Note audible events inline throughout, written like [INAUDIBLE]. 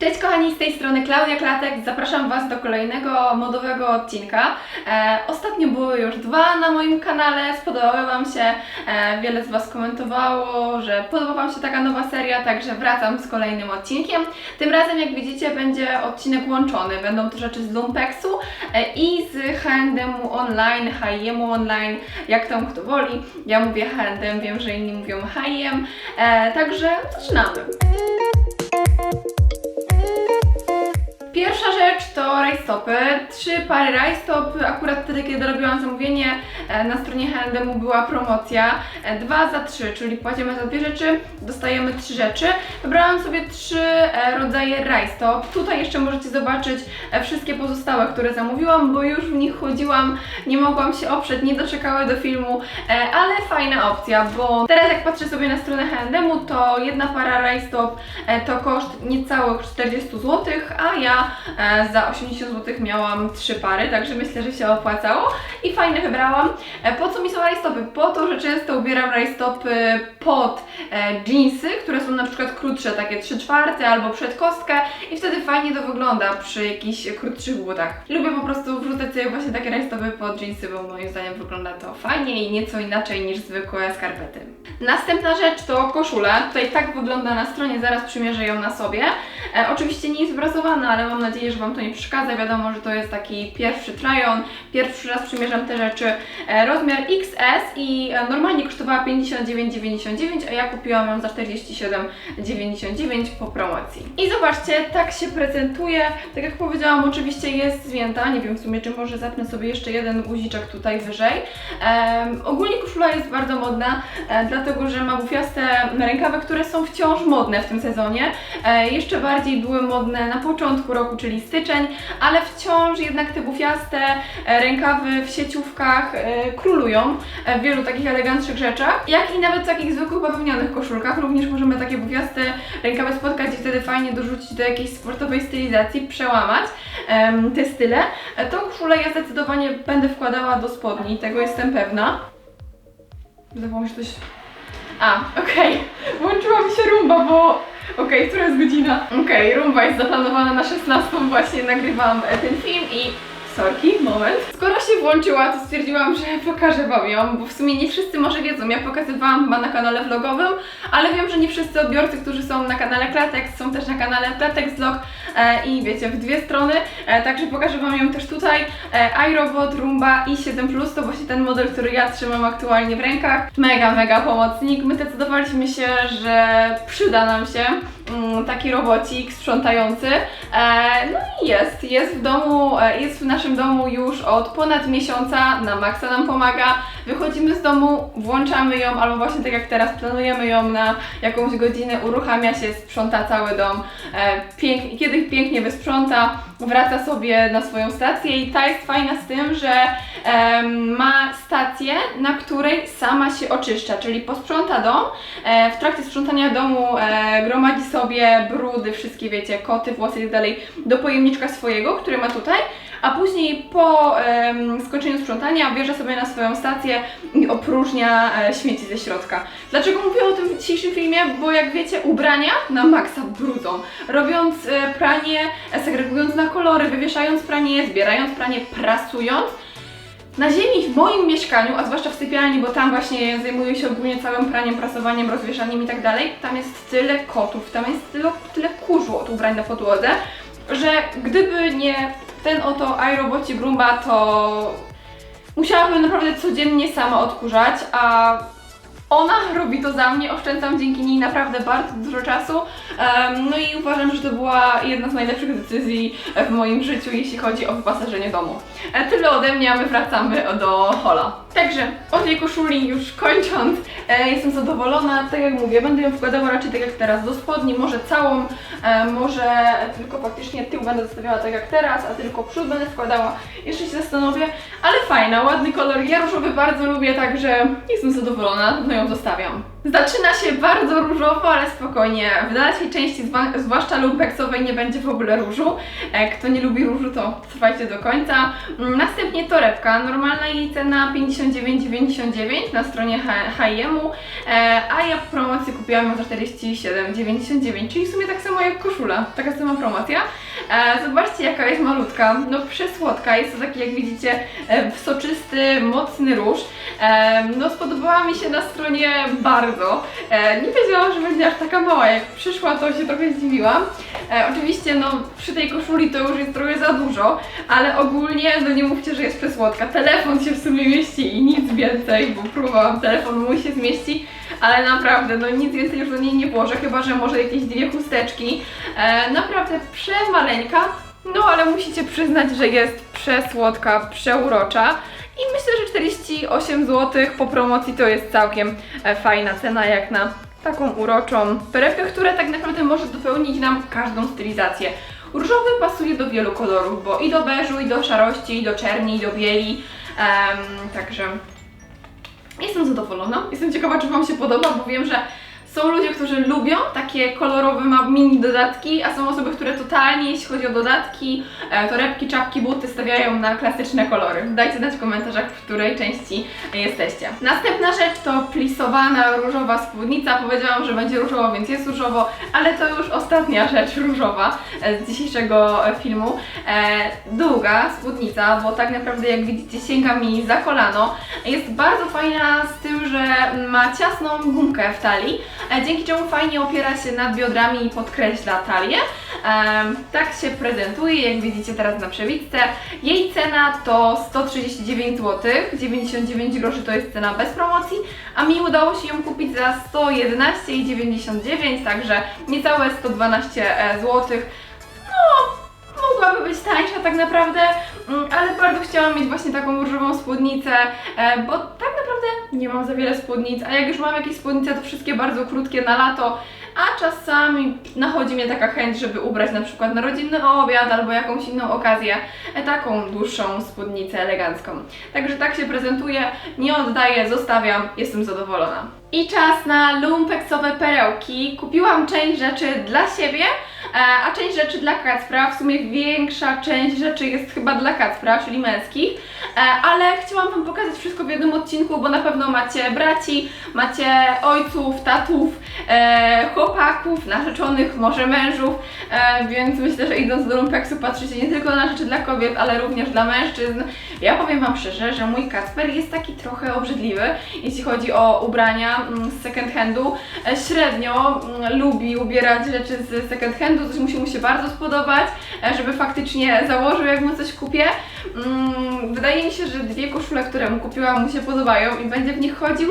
Cześć kochani, z tej strony Klaudia Klatek. Zapraszam Was do kolejnego modowego odcinka. E, ostatnio były już dwa na moim kanale, spodobały Wam się. E, wiele z Was komentowało, że podoba Wam się taka nowa seria, także wracam z kolejnym odcinkiem. Tym razem, jak widzicie, będzie odcinek łączony. Będą to rzeczy z Lumpeksu e, i z H&M online, H&M online, jak tam kto woli. Ja mówię H&M, wiem, że inni mówią H&M. E, także zaczynamy. Pierwsza rzecz to rajstopy. Trzy pary rajstop. Akurat wtedy, kiedy robiłam zamówienie e, na stronie H&M była promocja. E, Dwa za trzy, czyli płacimy za dwie rzeczy, dostajemy trzy rzeczy. Wybrałam sobie trzy e, rodzaje rajstop. Tutaj jeszcze możecie zobaczyć wszystkie pozostałe, które zamówiłam, bo już w nich chodziłam, nie mogłam się oprzeć, nie doczekały do filmu, ale fajna opcja, bo teraz jak patrzę sobie na stronę H&M, to jedna para rajstop to koszt niecałych 40 zł, a ja e, za 80 zł miałam trzy pary, także myślę, że się opłacało i fajne wybrałam. E, Po co mi są rajstopy? Po to, że często ubieram rajstopy pod jeansy, które są na przykład krótsze, takie 3 czwarte albo przed kostkę i wtedy fajnie to wygląda przy jakichś krótszych butach. Lubię po prostu wrzucać sobie właśnie takie rajstopy pod jeansy, bo moim zdaniem wygląda to fajnie i nieco inaczej niż zwykłe skarpety. Następna rzecz to koszula. Tutaj tak wygląda na stronie, zaraz przymierzę ją na sobie. E, oczywiście nie jest obrazowana, ale mam nadzieję, że Wam to nie przeszkadza. Wiadomo, że to jest taki pierwszy try-on, pierwszy raz przymierzam te rzeczy. E, rozmiar XS i e, normalnie kosztowała 59,99, a ja kupiłam ją za 47,99 po promocji. I zobaczcie, tak się prezentuje. Tak jak powiedziałam, oczywiście jest zwięta. Nie wiem w sumie, czy może zapnę sobie jeszcze jeden guziczek tutaj wyżej. Em, ogólnie koszula jest bardzo modna, e, dlatego że ma bufiaste rękawy, które są wciąż modne w tym sezonie. Jeszcze bardziej były modne na początku roku, czyli styczeń, ale wciąż jednak te bufiaste e, rękawy w sieciówkach e, królują e, w wielu takich eleganckich rzeczach, jak i nawet w takich zwykłych bawełnianych koszulkach. Również możemy takie bufiaste rękawy spotkać i wtedy fajnie dorzucić do jakiejś sportowej stylizacji, przełamać te style. Tą koszulę ja zdecydowanie będę wkładała do spodni, tego jestem pewna. Mi się coś... A, okej. [LAUGHS] Włączyła mi się rumba, bo... Okej, która jest godzina? Okej, rumba jest zaplanowana na 16, właśnie nagrywam e, ten film i... Sorki, moment. Skoro się włączyła, to stwierdziłam, że pokażę Wam ją, bo w sumie nie wszyscy może wiedzą. Ja pokazywałam chyba na kanale vlogowym, ale wiem, że nie wszyscy odbiorcy, którzy są na kanale Klatex, są też na kanale Klatex Vlog e, i wiecie, w dwie strony. E, także pokażę Wam ją też tutaj. E, iRobot Rumba i7 Plus to właśnie ten model, który ja trzymam aktualnie w rękach. Mega, mega pomocnik. My zdecydowaliśmy się, że przyda nam się taki robocik sprzątający. E, no i jest, jest w domu, e, jest w naszym domu już od ponad miesiąca, na maksa nam pomaga. Wychodzimy z domu, włączamy ją, albo właśnie tak jak teraz planujemy ją na jakąś godzinę, uruchamia się, sprząta cały dom. E, pięk, kiedy pięknie wysprząta, wraca sobie na swoją stację i ta jest fajna z tym, że ma stację, na której sama się oczyszcza, czyli posprząta dom, w trakcie sprzątania domu gromadzi sobie brudy, wszystkie wiecie, koty, włosy i tak dalej do pojemniczka swojego, który ma tutaj, a później po skończeniu sprzątania bierze sobie na swoją stację i opróżnia e, śmieci ze środka. Dlaczego mówię o tym w dzisiejszym filmie? Bo jak wiecie, ubrania na maksa brudzą. Robiąc e, pranie, segregując na kolory, wywieszając pranie, zbierając pranie, prasując, na ziemi w moim mieszkaniu, a zwłaszcza w sypialni, bo tam właśnie zajmuję się ogólnie całym praniem, prasowaniem, rozwieszaniem i tak dalej, tam jest tyle kotów, tam jest tyle, tyle kurzu od ubrań na podłodze, że gdyby nie ten oto iRobocik Roomba, to musiałabym naprawdę codziennie sama odkurzać, a ona robi to za mnie, oszczędzam dzięki niej naprawdę bardzo dużo czasu. No i uważam, że to była jedna z najlepszych decyzji w moim życiu, jeśli chodzi o wyposażenie domu. E, Tyle ode mnie, a my wracamy do hola. Także o tej koszuli już kończąc, e, jestem zadowolona. Tak jak mówię, będę ją wkładała raczej tak jak teraz do spodni, może całą, e, może tylko faktycznie tył będę zostawiała tak jak teraz, a tylko przód będę wkładała. Jeszcze się zastanowię, ale fajna, ładny kolor. Ja różowy bardzo lubię, także jestem zadowolona, no ją zostawiam. Zaczyna się bardzo różowo, ale spokojnie. W dalszej części, zwłaszcza lumpeksowej, nie będzie w ogóle różu. E, Kto nie lubi różu, to trwajcie do końca. Mm, Następnie torebka. Normalna jej cena 59,99 na stronie H- H&M-u, e, a ja w promocji kupiłam ją za 47,99, czyli w sumie tak samo jak koszula. Taka sama promocja. E, Zobaczcie, jaka jest malutka. No przesłodka. Jest to taki, jak widzicie, e, soczysty, mocny róż. E, No spodobała mi się na stronie bardzo. Nie wiedziałam, że będzie aż taka mała. Jak przyszła, to się trochę zdziwiłam. Oczywiście, no przy tej koszuli to już jest trochę za dużo, ale ogólnie, no nie mówcie, że jest przesłodka. Telefon się w sumie mieści i nic więcej, bo próbowałam, telefon mój się zmieści, ale naprawdę, no nic więcej już do niej nie włożę, chyba że może jakieś dwie chusteczki. E, naprawdę przemaleńka, no ale musicie przyznać, że jest przesłodka, przeurocza. I myślę, że 48 zł po promocji to jest całkiem e, fajna cena jak na taką uroczą perełkę, która tak naprawdę może dopełnić nam każdą stylizację. Różowy pasuje do wielu kolorów, bo i do beżu, i do szarości, i do czerni, i do bieli. Em, także jestem zadowolona. Jestem ciekawa, czy Wam się podoba, bo wiem, że są ludzie, którzy lubią takie kolorowe ma- mini dodatki, a są osoby, które totalnie, jeśli chodzi o dodatki, e, torebki, czapki, buty, stawiają na klasyczne kolory. Dajcie znać w komentarzach, w której części jesteście. Następna rzecz to plisowana różowa spódnica. Powiedziałam, że będzie różowo, więc jest różowo, ale to już ostatnia rzecz różowa e, z dzisiejszego e, filmu. Długa spódnica, bo tak naprawdę jak widzicie sięga mi za kolano. Jest bardzo fajna z tym, że ma ciasną gumkę w talii, dzięki czemu fajnie opiera się nad biodrami i podkreśla talię. Em, tak się prezentuje, jak widzicie teraz na przewidce. Jej cena to 139 zł, 99 groszy to jest cena bez promocji, a mi udało się ją kupić za 111,99, także niecałe 112 zł. No, mogłaby być tańsza tak naprawdę, mm, ale bardzo chciałam mieć właśnie taką różową spódnicę, e, bo naprawdę nie mam za wiele spódnic, a jak już mam jakieś spódnice, to wszystkie bardzo krótkie na lato, a czasami nachodzi mnie taka chęć, żeby ubrać na przykład na rodzinny obiad albo jakąś inną okazję e, taką dłuższą spódnicę elegancką. Także tak się prezentuje, nie oddaję, zostawiam, jestem zadowolona. I czas na lumpeksowe perełki. Kupiłam część rzeczy dla siebie, a część rzeczy dla Kacpra. W sumie większa część rzeczy jest chyba dla Kacpra, czyli męskich, e, ale chciałam Wam pokazać wszystko w jednym odcinku, bo na pewno macie braci, macie ojców, tatów, e, chłopaków, narzeczonych, może mężów, e, więc myślę, że idąc do lumpeksu patrzycie nie tylko na rzeczy dla kobiet, ale również dla mężczyzn. Ja powiem Wam szczerze, że mój Kacper jest taki trochę obrzydliwy, jeśli chodzi o ubrania mm, z second handu. E, Średnio mm, lubi ubierać rzeczy z second handu, coś musi mu się bardzo spodobać, e, żeby faktycznie założył, jak mu coś kupię. Mm, Wydaje mi się, że dwie koszule, które mu kupiłam, mu się podobają i będzie w nich chodził.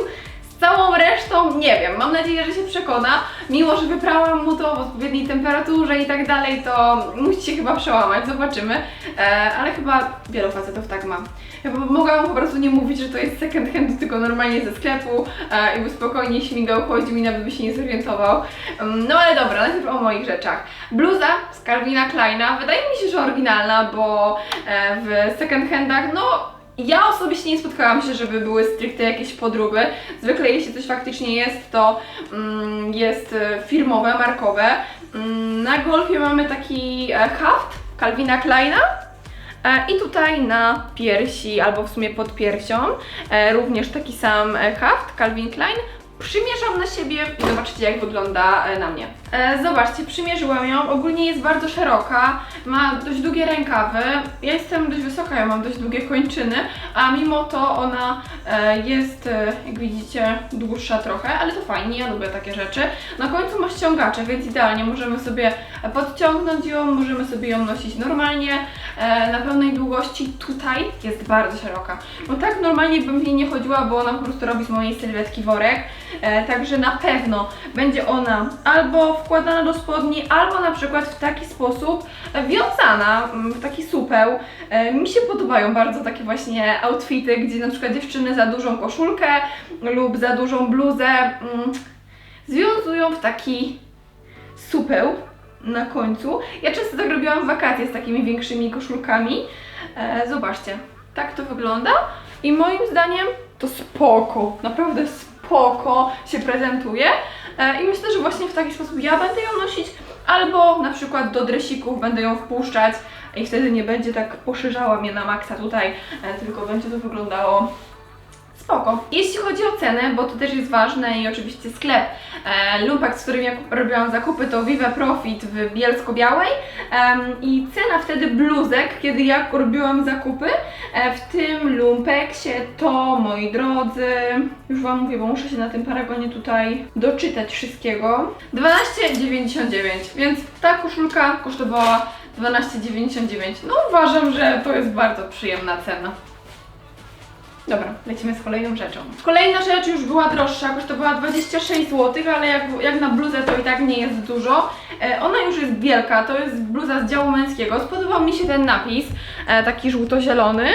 Całą resztą nie wiem, mam nadzieję, że się przekona. Mimo, że wyprałam mu to w odpowiedniej temperaturze i tak dalej, to musi się chyba przełamać, zobaczymy. E, ale chyba wielu facetów tak ma. Ja mogłam po prostu nie mówić, że to jest second hand, tylko normalnie ze sklepu e, i by spokojnie śmigał, chodził i nawet by się nie zorientował. Mm, No ale dobra, najpierw o moich rzeczach. Bluza z Calvina Kleina, wydaje mi się, że oryginalna, bo e, w second handach, no ja osobiście nie spotkałam się, żeby były stricte jakieś podróby. Zwykle jeśli coś faktycznie jest, to mm, jest e, firmowe, markowe. Mm, na golfie mamy taki e, haft Calvina Kleina. E, I tutaj na piersi, albo w sumie pod piersią, również taki sam haft Calvin Klein. Przymierzam na siebie i zobaczycie jak wygląda e, na mnie. E, zobaczcie, przymierzyłam ją. Ogólnie jest bardzo szeroka, ma dość długie rękawy. Ja jestem dość wysoka, ja mam dość długie kończyny, a mimo to ona e, jest, e, jak widzicie, dłuższa trochę, ale to fajnie, ja lubię takie rzeczy. Na końcu ma ściągacze, więc idealnie możemy sobie podciągnąć ją, możemy sobie ją nosić normalnie, e, na pełnej długości. Tutaj jest bardzo szeroka, bo tak normalnie bym w niej nie chodziła, bo ona po prostu robi z mojej sylwetki worek. E, także na pewno będzie ona albo wkładana do spodni, albo na przykład w taki sposób wiązana, mm, w taki supeł. E, mi się podobają bardzo takie właśnie outfity, gdzie na przykład dziewczyny za dużą koszulkę lub za dużą bluzę mm, związują w taki supeł na końcu. Ja często tak robiłam wakacje z takimi większymi koszulkami. E, zobaczcie, tak to wygląda i moim zdaniem to spoko, naprawdę spoko. Spoko się prezentuje. E, I myślę, że właśnie w taki sposób ja będę ją nosić, albo na przykład do dresików będę ją wpuszczać i wtedy nie będzie tak poszerzała mnie na maksa tutaj, e, tylko będzie to wyglądało Spoko. Jeśli chodzi o cenę, bo to też jest ważne i oczywiście sklep e, z którym ja robiłam zakupy, to Vive Profit w Bielsko-Białej Em, i cena wtedy bluzek, kiedy ja robiłam zakupy e, w tym Lumpeksie, to moi drodzy, już Wam mówię, bo muszę się na tym paragonie tutaj doczytać wszystkiego, 12,99, więc ta koszulka kosztowała 12,99. No uważam, że to jest bardzo przyjemna cena. Dobra, lecimy z kolejną rzeczą. Kolejna rzecz już była droższa, kosztowała 26 zł, ale jak, jak na bluzę to i tak nie jest dużo. E, ona już jest wielka, to jest bluza z działu męskiego. Spodobał mi się ten napis, e, taki żółto-zielony.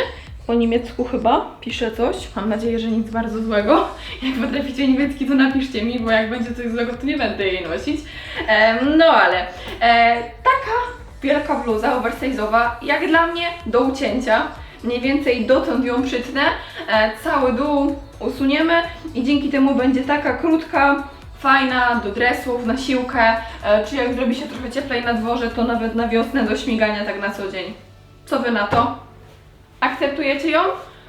Po niemiecku chyba pisze coś. Mam nadzieję, że nic bardzo złego. [LAUGHS] Jak potraficie niemiecki, to napiszcie mi, bo jak będzie coś złego, to nie będę jej nosić. E, no ale e, taka wielka bluza oversize'owa, jak dla mnie do ucięcia. Mniej więcej dotąd ją przytnę, cały dół usuniemy i dzięki temu będzie taka krótka, fajna do dresów, na siłkę, e, czy jak zrobi się trochę cieplej na dworze, to nawet na wiosnę do śmigania tak na co dzień. Co Wy na to? Akceptujecie ją?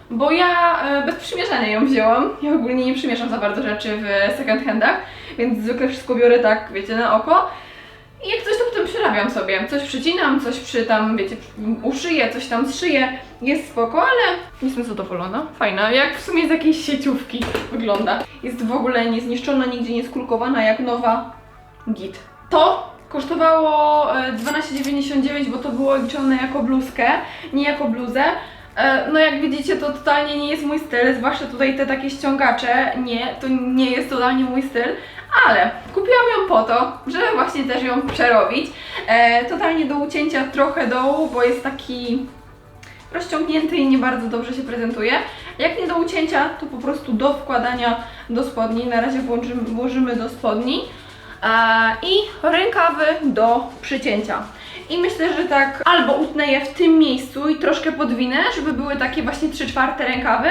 Bo ja e, bez przymierzania ją wzięłam. Ja ogólnie nie przymierzam za bardzo rzeczy w second handach, więc zwykle wszystko biorę tak, wiecie, na oko. I jak coś, to potem przerabiam sobie. Coś przycinam, coś przy tam, wiecie, uszyję, coś tam zszyję. Jest spoko, ale jestem zadowolona. Fajna, jak w sumie z jakiejś sieciówki wygląda. Jest w ogóle niezniszczona, nigdzie nie skulkowana, jak nowa git. To kosztowało e, 12,99, bo to było liczone jako bluzkę, nie jako bluzę. E, No jak widzicie, to totalnie nie jest mój styl, zwłaszcza tutaj te takie ściągacze. Nie, to nie jest totalnie mój styl, ale kupiłam ją po to, żeby właśnie też ją przerobić. E, totalnie do ucięcia trochę dołu, bo jest taki rozciągnięty i nie bardzo dobrze się prezentuje. Jak nie do ucięcia, to po prostu do wkładania do spodni. Na razie włożymy, włożymy do spodni. E, I rękawy do przycięcia. I myślę, że tak albo utnę je w tym miejscu i troszkę podwinę, żeby były takie właśnie 3 czwarte rękawy,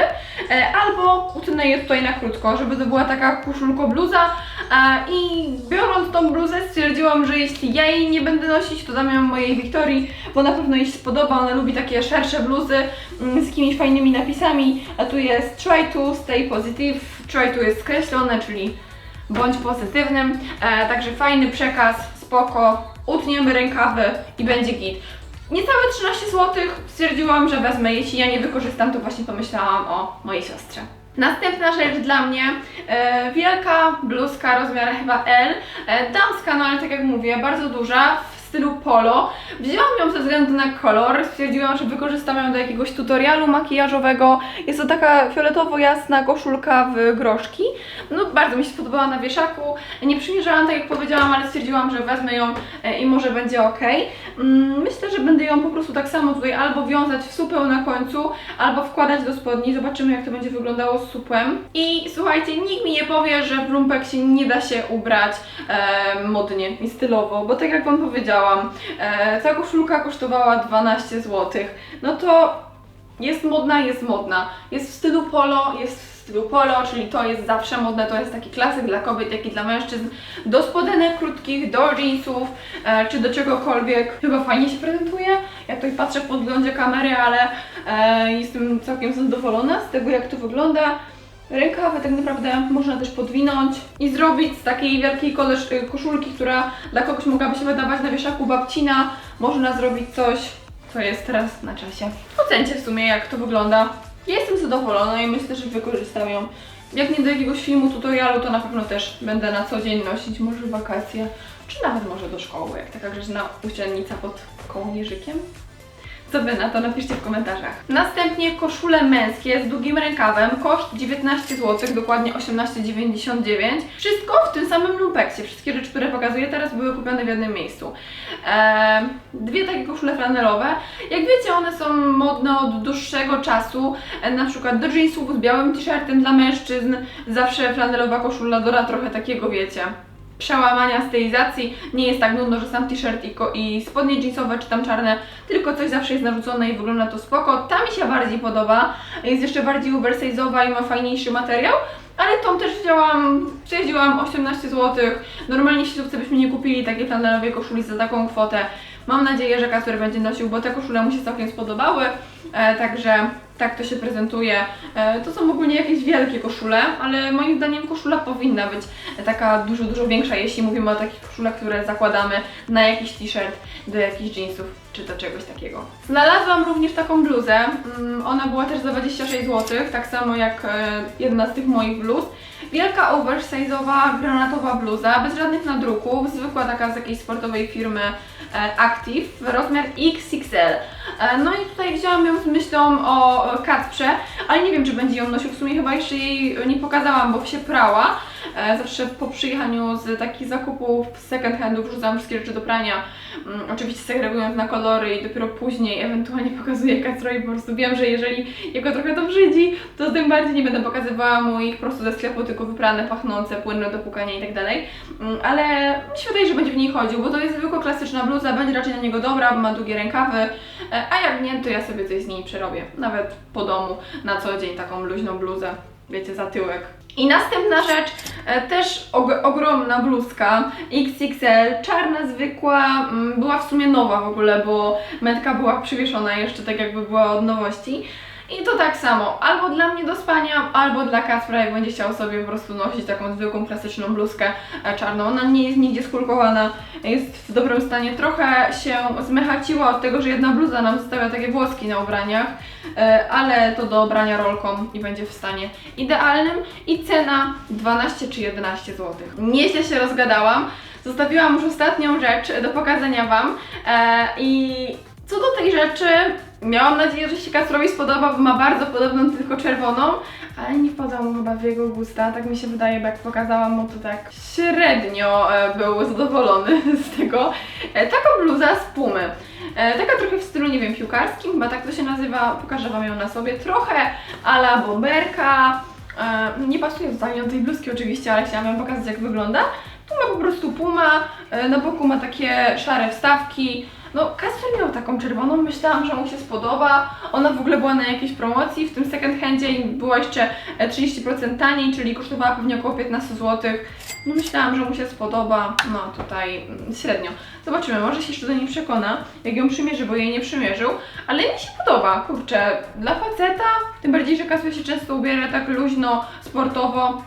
e, albo utnę je tutaj na krótko, żeby to była taka koszulko bluza. E, I biorąc tą bluzę stwierdziłam, że jeśli ja jej nie będę nosić, to dam ją mojej Wiktorii, bo na pewno jej się spodoba. Ona lubi takie szersze bluzy mm, z jakimiś fajnymi napisami. A tu jest try to stay positive. Try to jest skreślone, czyli bądź pozytywnym. E, także fajny przekaz, spoko. Utniemy rękawy i będzie git. Niecałe 13 zł stwierdziłam, że wezmę. Jeśli ja nie wykorzystam, to właśnie pomyślałam o mojej siostrze. Następna rzecz dla mnie, e, wielka bluzka rozmiar chyba L, e, damska, no ale tak jak mówię, bardzo duża, w stylu polo. Wzięłam ją ze względu na kolor, stwierdziłam, że wykorzystam ją do jakiegoś tutorialu makijażowego. Jest to taka fioletowo-jasna koszulka w groszki. No bardzo mi się podobała na wieszaku. Nie przymierzałam, tak jak powiedziałam, ale stwierdziłam, że wezmę ją e, i może będzie ok. Mm, Myślę, że będę ją po prostu tak samo tutaj albo wiązać w supę na końcu, albo wkładać do spodni. Zobaczymy, jak to będzie wyglądało z supłem. I słuchajcie, nikt mi nie powie, że w lumpeksie nie da się ubrać e, modnie i stylowo, bo tak jak Wam powiedziałam, e, ta koszulka kosztowała 12 zł. No to jest modna, jest modna. Jest w stylu polo, jest w stylu polo, czyli to jest zawsze modne, to jest taki klasyk dla kobiet, jak i dla mężczyzn. Do spodenek krótkich, do jeansów, e, czy do czegokolwiek. Chyba fajnie się prezentuje. Ja tutaj patrzę w podglądzie kamery, ale e, jestem całkiem zadowolona z tego, jak to wygląda. Rękawy tak naprawdę można też podwinąć i zrobić z takiej wielkiej y, koszulki, która dla kogoś mogłaby się wydawać na wieszaku babcina. Można zrobić coś, co jest teraz na czasie. Ocencie w sumie, jak to wygląda. Jestem zadowolona i myślę, że wykorzystam ją. Jak nie do jakiegoś filmu, tutorialu, to na pewno też będę na co dzień nosić, może wakacje, czy nawet może do szkoły, jak taka grzeczna uczennica pod kołnierzykiem. Co wy na to? Napiszcie w komentarzach. Następnie koszule męskie z długim rękawem, koszt 19 zł, dokładnie 18,99. Wszystko w tym samym lumpeksie. Wszystkie rzeczy, które pokazuję teraz były kupione w jednym miejscu. Eee, dwie takie koszule flanelowe. Jak wiecie, one są modne od dłuższego czasu. E, na przykład do jeansów z białym t-shirtem dla mężczyzn. Zawsze flanelowa koszula doda trochę takiego, wiecie, przełamania stylizacji. Nie jest tak nudno, że sam t-shirt i, i spodnie jeansowe czy tam czarne, tylko coś zawsze jest narzucone i wygląda to spoko. Ta mi się bardziej podoba. Jest jeszcze bardziej oversize'owa i ma fajniejszy materiał. Ale tą też wzięłam, przejeździłam 18 zł. Normalnie sieciówce byśmy nie kupili takiej flanelowej koszuli za taką kwotę. Mam nadzieję, że Kasper będzie nosił, bo te koszule mu się całkiem spodobały, e, także tak to się prezentuje. E, to są ogólnie jakieś wielkie koszule, ale moim zdaniem koszula powinna być taka dużo, dużo większa, jeśli mówimy o takich koszulach, które zakładamy na jakiś t-shirt, do jakichś jeansów, czy do czegoś takiego. Znalazłam również taką bluzę, mm, ona była też za 26 zł, tak samo jak e, jedna z tych moich bluz. Wielka oversize'owa, granatowa bluza, bez żadnych nadruków, zwykła taka z jakiejś sportowej firmy Active, rozmiar XXL. E, No i tutaj wzięłam ją z myślą o e, Kacprze, ale nie wiem, czy będzie ją nosił. W sumie chyba jeszcze jej nie pokazałam, bo się prała. E, Zawsze po przyjechaniu z takich zakupów second handów wrzucam wszystkie rzeczy do prania. Mm, Oczywiście segregując na kolory i dopiero później ewentualnie [LAUGHS] pokazuję Kacprowi. Po prostu wiem, że jeżeli jego trochę to brzydzi, to tym bardziej nie będę pokazywała mu ich po prostu ze sklepu, tylko wyprane, pachnące, płynne do pukania i tak dalej. Mm, Ale mi się wydaje, że będzie w niej chodził, bo to jest zwykła klasyczna bluza, będzie raczej na niego dobra, bo ma długie rękawy, E, a jak nie, to ja sobie coś z niej przerobię. Nawet po domu, na co dzień taką luźną bluzę, wiecie, za tyłek. I następna rzecz, e, też og ogromna bluzka XXL, czarna, zwykła, mm, była w sumie nowa w ogóle, bo metka była przywieszona jeszcze tak jakby była od nowości. I to tak samo, albo dla mnie do spania, albo dla Kacpra, jak będzie chciał sobie po prostu nosić taką zwykłą, klasyczną bluzkę e, czarną. Ona nie jest nigdzie skulkowana, jest w dobrym stanie. Trochę się zmechaciła od tego, że jedna bluza nam zostawia takie włoski na ubraniach, e, ale to do obrania rolką i będzie w stanie idealnym. I cena 12 czy 11 zł. Nieźle się rozgadałam. Zostawiłam już ostatnią rzecz do pokazania Wam e, i co do tej rzeczy, miałam nadzieję, że się Kacprowi spodoba, bo ma bardzo podobną, tylko czerwoną, ale nie wpadła mu chyba w jego gusta, tak mi się wydaje, bo jak pokazałam mu, to tak średnio e, był zadowolony [LAUGHS] z tego. E, taka bluza z Pumy. E, taka trochę w stylu, nie wiem, piłkarskim, chyba tak to się nazywa, pokażę Wam ją na sobie, trochę ala bomberka. Nie pasuje totalnie do tej bluzki oczywiście, ale chciałam Wam pokazać jak wygląda. Tu ma po prostu puma, na boku ma takie szare wstawki. No, Kasper miał taką czerwoną, myślałam, że mu się spodoba. Ona w ogóle była na jakiejś promocji w tym second handzie i była jeszcze e, 30% taniej, czyli kosztowała pewnie około 15 zł. No myślałam, że mu się spodoba, no tutaj mm, średnio. Zobaczymy, może się jeszcze do niej przekona, jak ją przymierzy, bo jej nie przymierzył, ale mi się podoba, kurczę, dla faceta, tym bardziej, że Kasper się często ubiera tak luźno, sportowo,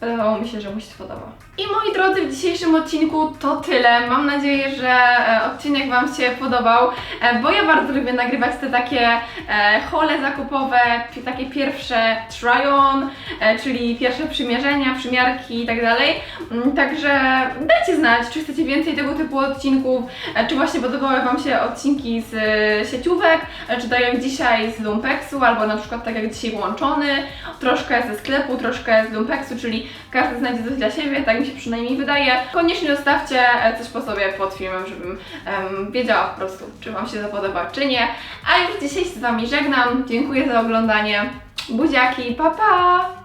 Wydawało mi się, że mu się spodoba. I moi drodzy, w dzisiejszym odcinku to tyle. Mam nadzieję, że e, odcinek Wam się podobał, e, bo ja bardzo lubię nagrywać te takie e, hole zakupowe, takie pierwsze try-on, czyli pierwsze przymierzenia, przymiarki i tak dalej. Mm, Także dajcie znać, czy chcecie więcej tego typu odcinków, czy właśnie podobały Wam się odcinki z sieciówek, czy tak jak dzisiaj z Lumpeksu, albo na przykład tak jak dzisiaj łączony, troszkę ze sklepu, troszkę z Lumpeksu, czyli każdy znajdzie coś dla siebie, tak mi się przynajmniej wydaje. Koniecznie zostawcie coś po sobie pod filmem, żebym em, wiedziała po prostu, czy Wam się to podoba, czy nie. A już dzisiaj się z Wami żegnam, dziękuję za oglądanie, buziaki, pa pa!